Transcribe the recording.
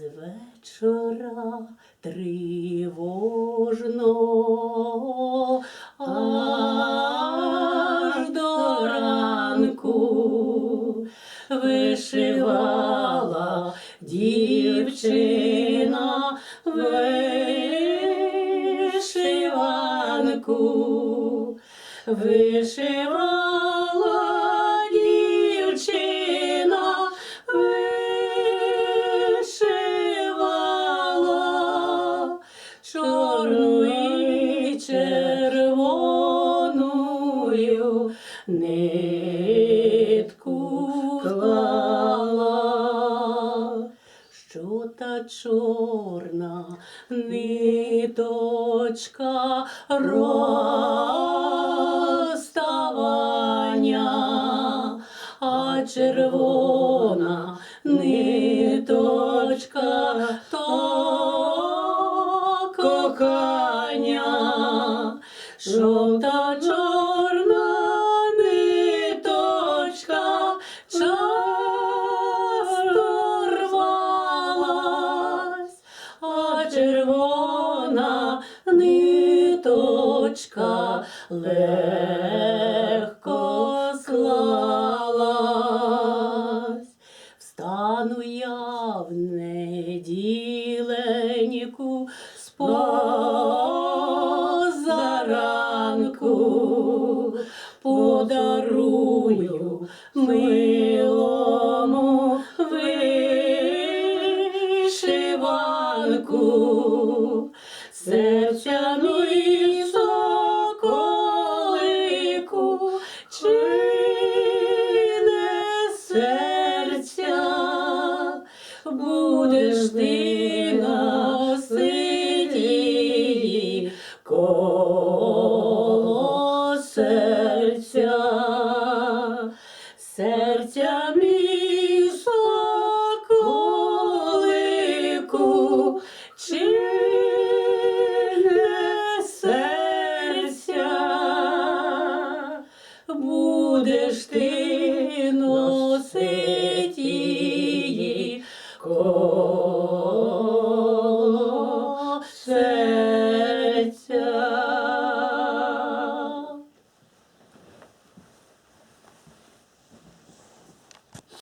вечора тривожно, аж до ранку вишивала дівчина вишиванку, вишивала червоною нитку клала, що та чорна ниточка розставання, а червона ниточка то кохання, жовта чорна ниточка часто рвалась, а червона ниточка легко склалась. Встану я в неділеньку з подарую милому вишиванку, серцяну і соколику, чи не серця? Будеш ти носити її серця мій